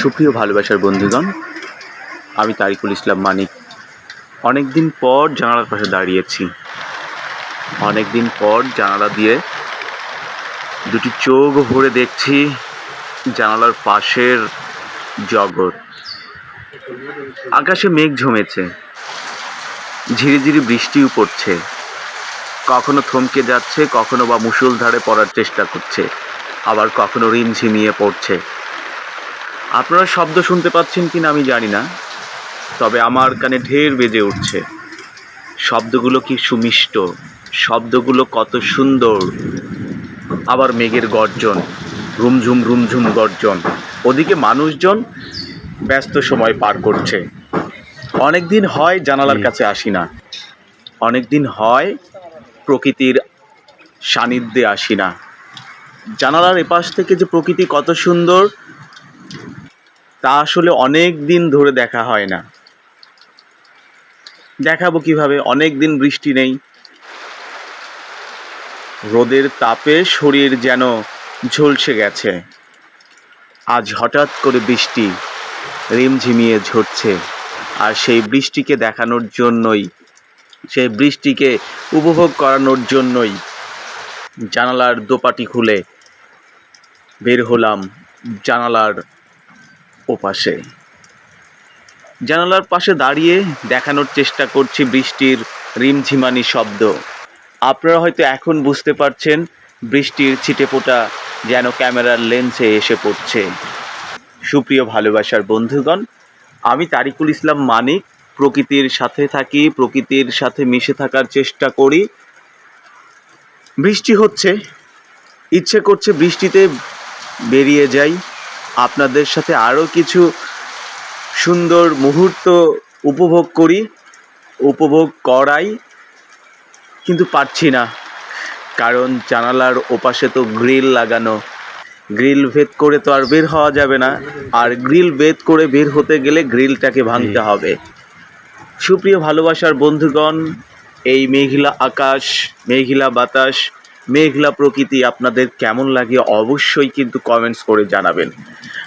সুপ্রিয় ভালোবাসার বন্ধুগণ, আমি তারিকুল ইসলাম মানিক। অনেক দিন পর জানালার পাশে দাঁড়িয়েছি। অনেক দিন পর জানালা দিয়ে দুটি চোখ ভরে দেখছি জানালার পাশের জগৎ। আকাশে মেঘ ঝমেছে ঝিরিঝিরি বৃষ্টিও পড়ছে। কখনো থমকে যাচ্ছে, কখনো বা মুষলধারে পড়ার চেষ্টা করছে, আবার কখনো রিমঝিমিয়ে পড়ছে। আপনারা শব্দ শুনতে পাচ্ছেন কিনা আমি জানি না তবে আমার কানে ঢের বেজে উঠছে। শব্দগুলো কি সুমিষ্ট শব্দগুলো কত সুন্দর। আবার মেঘের গর্জন রুমঝুম রুমঝুম গর্জন। ওদিকে মানুষজন ব্যস্ত সময় পার করছে। অনেক দিন হয় জানালার কাছে আসি না। অনেক দিন হয় প্রকৃতির সান্নিধ্যে আসি না। জানালার এপাশ থেকে যে প্রকৃতি কত সুন্দর তা আসলে অনেক দিন ধরে দেখা হয় না। দেখাবো কীভাবে, অনেক দিন বৃষ্টি নেই। রোদের তাপে শরীর যেন ঝলসে গেছে। আজ হঠাৎ করে বৃষ্টি রিমঝিমিয়ে ঝরছে, আর সেই বৃষ্টিকে দেখানোর জন্যই, সেই বৃষ্টিকে উপভোগ করানোর জন্যই জানালার দোপাটি খুলে বের হলাম জানালার ওপাশে। জানালার পাশে দাঁড়িয়ে দেখানোর চেষ্টা করছি বৃষ্টির রিমঝিমানি শব্দ। আপনারা হয়তো এখন বুঝতে পারছেন, বৃষ্টির ছিটেফোঁটা যেন ক্যামেরার লেন্সে এসে পড়ছে। সুপ্রিয় ভালোবাসার বন্ধুগণ, আমি তারিকুল ইসলাম মানিক, প্রকৃতির সাথে থাকি, প্রকৃতির সাথে মিশে থাকার চেষ্টা করি। বৃষ্টি হচ্ছে, ইচ্ছে করছে বৃষ্টিতে বেরিয়ে যাই। আপনাদের সাথে আরও কিছু সুন্দর মুহূর্ত উপভোগ করি উপভোগ করাই কিন্তু পারছি না। কারণ জানালার ওপাশে তো গ্রিল লাগানো। গ্রিল ভেদ করে তো আর বের হওয়া যাবে না। আর গ্রিল ভেদ করে বের হতে গেলে গ্রিলটাকে ভাঙতে হবে। সুপ্রিয় ভালোবাসার বন্ধুগণ এই মেঘলা আকাশ মেঘলা বাতাস মেঘলা প্রকৃতি আপনাদের কেমন লাগে অবশ্যই কিন্তু কমেন্টস করে জানাবেন।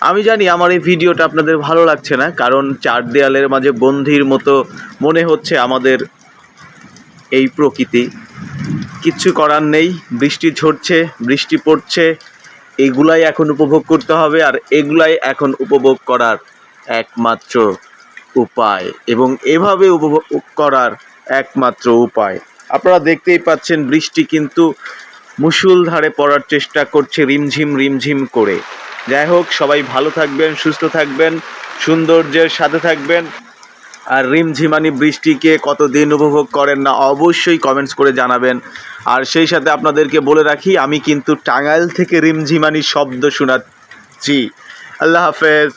আমি জানি আমার এই ভিডিওটা আপনাদের ভালো লাগছে না, কারণ চার দেয়ালের মাঝে বন্ধির মতো মনে হচ্ছে আমাদের এই প্রকৃতি। কিচ্ছু করার নেই, বৃষ্টি ঝরছে, বৃষ্টি পড়ছে, এগুলাই এখন উপভোগ করতে হবে আর এগুলাই এখন উপভোগ করার একমাত্র উপায় এবং এভাবে উপভোগ করার একমাত্র উপায়। আপনারা দেখতেই পাচ্ছেন বৃষ্টি কিন্তু মুষলধারে পড়ার চেষ্টা করছে রিমঝিম রিমঝিম করে। যাই হোক, সবাই ভালো থাকবেন, সুস্থ থাকবেন, সৌন্দর্যের সাথে থাকবেন। আর রিমঝিমানি বৃষ্টিকে কতদিন উপভোগ করেন না, অবশ্যই কমেন্টস করে জানাবেন। আর সেই সাথে আপনাদেরকে বলে রাখি, আমি কিন্তু টাঙ্গাইল থেকে রিমঝিমানি শব্দ শোনাচ্ছি। আল্লাহ হাফেজ।